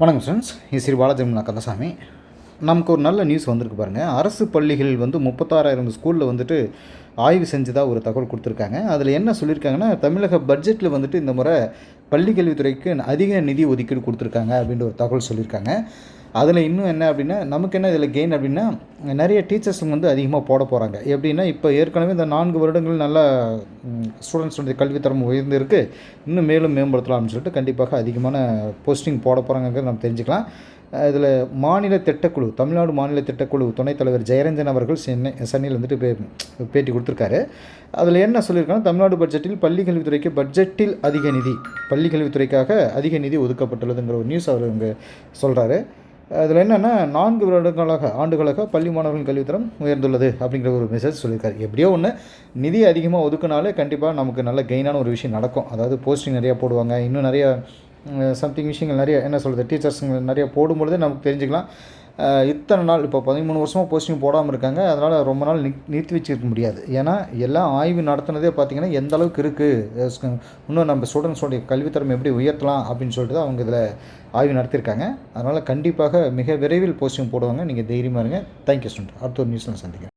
வணக்கம் ஃப்ரெண்ட்ஸ் இது ஸ்ரீ பாலாஜிமலா கந்தசாமி. நமக்கு ஒரு நல்ல நியூஸ் வந்திருக்கு பாருங்கள் அரசு பள்ளிகள் வந்து முப்பத்தாறாயிரம் ஸ்கூலில் வந்துட்டு ஆய்வு செஞ்சதாக ஒரு தகவல் கொடுத்துருக்காங்க. அதில் என்ன சொல்லியிருக்காங்கன்னா தமிழக பட்ஜெட்டில் வந்துட்டு இந்த முறை பள்ளி கல்வித்துறைக்கு அதிக நிதி ஒதுக்கீடு கொடுத்துருக்காங்க அப்படின்ற ஒரு தகவல் சொல்லியிருக்காங்க. அதில் இன்னும் என்ன அப்படின்னா நமக்கு என்ன இதில் கெயின் அப்படின்னா நிறைய டீச்சர்ஸுங்க வந்து அதிகமாக போட போகிறாங்க எப்படின்னா இப்போ ஏற்கனவே இந்த நான்கு வருடங்கள் நல்லா ஸ்டூடெண்ட்ஸுடைய கல்வித்தரம் உயர்ந்திருக்கு. இன்னும் மேலும் மேம்படுத்தலாம்னு சொல்லிட்டு கண்டிப்பாக அதிகமான போஸ்டிங் போட போகிறாங்கிறது நம்ம தெரிஞ்சுக்கலாம். இதில் மாநில திட்டக்குழு தமிழ்நாடு மாநில திட்டக்குழு துணைத் தலைவர் ஜெயரஞ்சன் அவர்கள் சென்னை சென்னையில் வந்துட்டு பே பேட்டி கொடுத்துருக்காரு. அதில் என்ன சொல்லியிருக்காங்கன்னா தமிழ்நாடு பட்ஜெட்டில் பள்ளி கல்வித்துறைக்கு பட்ஜெட்டில் அதிக நிதி பள்ளி கல்வித்துறைக்காக அதிக நிதி ஒதுக்கப்பட்டுள்ளதுங்கிற ஒரு நியூஸ் அவர் இங்கே சொல்கிறாரு அதில் என்னென்னா நான்கு வருடங்களாக ஆண்டுகளாக பள்ளி மாணவர்கள் கல்வித்தரம் உயர்ந்துள்ளது அப்படிங்கிற ஒரு மெசேஜ் சொல்லியிருக்காரு. எப்படியோ ஒன்று நிதி அதிகமாக ஒதுக்குனாலே கண்டிப்பாக நமக்கு நல்ல கெயினான ஒரு விஷயம் நடக்கும். அதாவது போஸ்டிங் நிறையா போடுவாங்க. இன்னும் நிறைய சம்திங் விஷயங்கள் நிறைய என்ன சொல்கிறது டீச்சர்ஸுங்க நிறைய போடும்பொழுது நமக்கு தெரிஞ்சுக்கலாம். இத்தனை நாள் இப்போ பதிமூணு வருஷமாக போஸ்டிங் போடாமல் இருக்காங்க. அதனால் ரொம்ப நாள் நி நிறுத்தி வச்சிருக்க முடியாது. ஏன்னா எல்லாம் ஆய்வு நடத்தினதே பார்த்திங்கன்னா எந்த அளவுக்கு இருக்குது இன்னும் நம்ம ஸ்டூடெண்ட்ஸோடைய கல்வித்தரம் எப்படி உயர்த்தலாம் அப்படின்னு சொல்லிட்டு தான் அவங்க இதில் ஆய்வு நடத்தியிருக்காங்க அதனால் கண்டிப்பாக மிக விரைவில் போஸ்டிங் போடுவாங்க. நீங்கள் தைரியமாக இருங்க. தேங்க்யூ ஸ்டூடெண்ட் அடுத்த ஒரு நியூஸில் சந்திக்கிறேன்.